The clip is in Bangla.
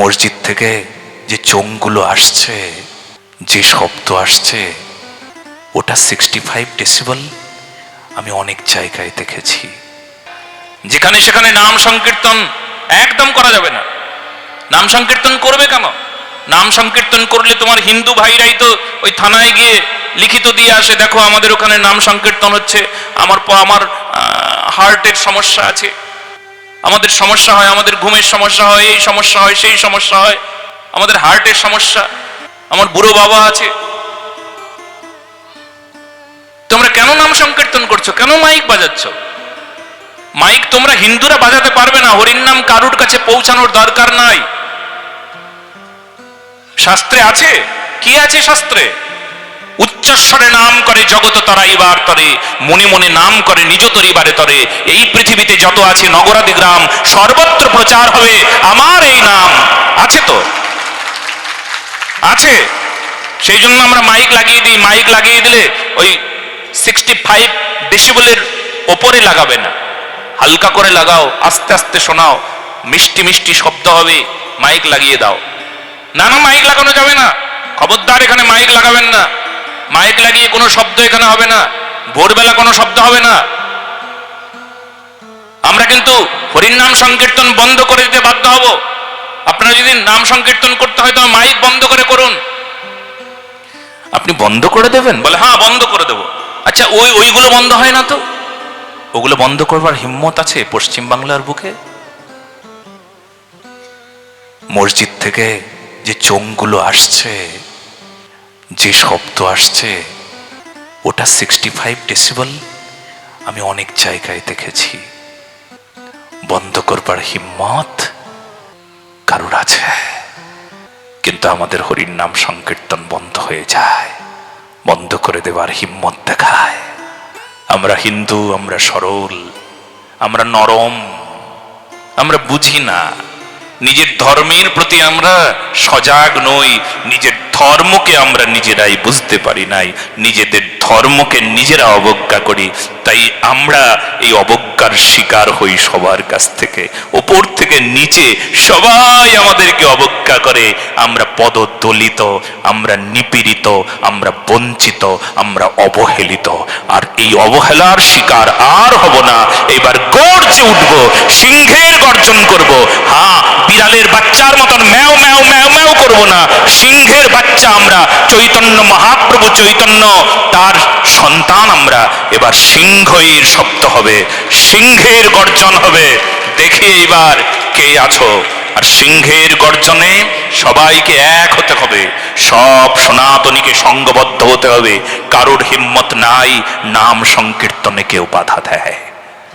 মসজিদ থেকে যে চোঙগুলো আসছে, যে শব্দ আসছে, ওটা সিক্সটি ফাইভ ডেসিবল আমি অনেক জায়গায় দেখেছি। যেখানে সেখানে নাম সংকীর্তন একদম করা যাবে না। নাম সংকীর্তন করবে কেন? নাম সংকীর্তন করলে তোমার হিন্দু ভাইরাই তো ওই থানায় গিয়ে লিখিত দিয়ে আসে, দেখো আমাদের ওখানে নাম সংকীর্তন হচ্ছে, আমার আমার হার্টের সমস্যা আছে। আমাদের সমস্যা হয়, আমাদের ঘুমের সমস্যা হয়, এই সমস্যা হয়, সেই সমস্যা হয়, আমাদের হার্টের সমস্যা, আমার বুড়ো বাবা আছে। তোমরা কেন নাম সংকীর্তন করছ? কেন মাইক বাজাচ্ছ? মাইক তোমরা হিন্দুরা বাজাতে পারবে না, হরির নাম কারুর কাছে পৌঁছানোর দরকার নাই। শাস্ত্রে আছে? কি আছে শাস্ত্রে? উচ্চস্বরে নাম করে জগত তরাইবার তরে, মনে মনে নাম করে নিজ তরিবারে তরে। এই পৃথিবীতে যত আছে নগরাদি গ্রাম, সর্বত্র প্রচার হবে আমার এই নাম। আছে তো? আছে? সেই জন্য আমরা মাইক লাগিয়ে দিই। মাইক লাগিয়ে দিলে ওই সিক্সটি ফাইভ ডেসিবলের ওপরে লাগাবে না। হালকা করে লাগাও, আস্তে আস্তে শোনাও। মিষ্টি মিষ্টি শব্দ হবে, মাইক লাগিয়ে দাও। না না, মাইক লাগানো যাবে না। খবরদার এখানে মাইক লাগাবেন না। মাইক লাগিয়ে কোনো শব্দ এখানে হবে না। ভোরবেলা কোনো শব্দ হবে না। আমরা কিন্তু হরির নাম সংকীর্তন বন্ধ করে দিতে বাধ্য হব। আপনারা যদি নাম সংকীর্তন করতে হয় তো মাইক বন্ধ করে করুন। আপনি বন্ধ করে দেবেন? বলে হ্যাঁ বন্ধ করে দেবো। আচ্ছা ওই, ওইগুলো বন্ধ হয় না তো? ওগুলো বন্ধ করবার হিম্মত আছে পশ্চিম বাংলার বুকে? মসজিদ থেকে যে চোঙগুলো আসছে যে শব্দ আসছে, ওটা সিক্সটি ফাইভ ডেসিবল আমি অনেক জায়গায় দেখেছি। বন্ধ করবার হিম্মত কারুর আছে? কিন্তু আমাদের হরির নাম সংকীর্তন বন্ধ হয়ে যায়, বন্ধ করে দেবার হিম্মত দেখায়। আমরা হিন্দু, আমরা সরল, আমরা নরম, আমরা বুঝি না। নিজের ধর্মের প্রতি আমরা সজাগ নই, নিজের ধর্মকে আমরা নিজেরাই বুঝতে পারি নাই। নিজেদের ধর্মকে নিজেরা অবজ্ঞা করি। তাই আমরা এই অবজ্ঞার শিকার হই সবার কাছ থেকে। ওপর থেকে নিচে সবাই আমাদেরকে অবজ্ঞা করে। আমরা পদদলিত, আমরা নিপীড়িত, আমরা বঞ্চিত, আমরা অবহেলিত। আর এই অবহেলার শিকার আর হব না। এবার গর্জে উঠব, সিংহের গর্জন করব। হ্যাঁ বিড়ালের বাচ্চার মতন ম্যাও ম্যাও ম্যাও ম্যাও করব না। চৈতন্য, মহাপ্রভু চৈতন্য, তার সন্তান আমরা। এবার সিংহের শব্দ হবে, সিংহের গর্জন হবে। দেখি এবার কে আছো। আর সিংহের গর্জনে সবাইকে এক হতে হবে। সব সনাতনীকে সঙ্গবদ্ধ হতে হবে। কারোর হিম্মত নাই, নাম সংকীর্তনে কেউ বাধা দেয়।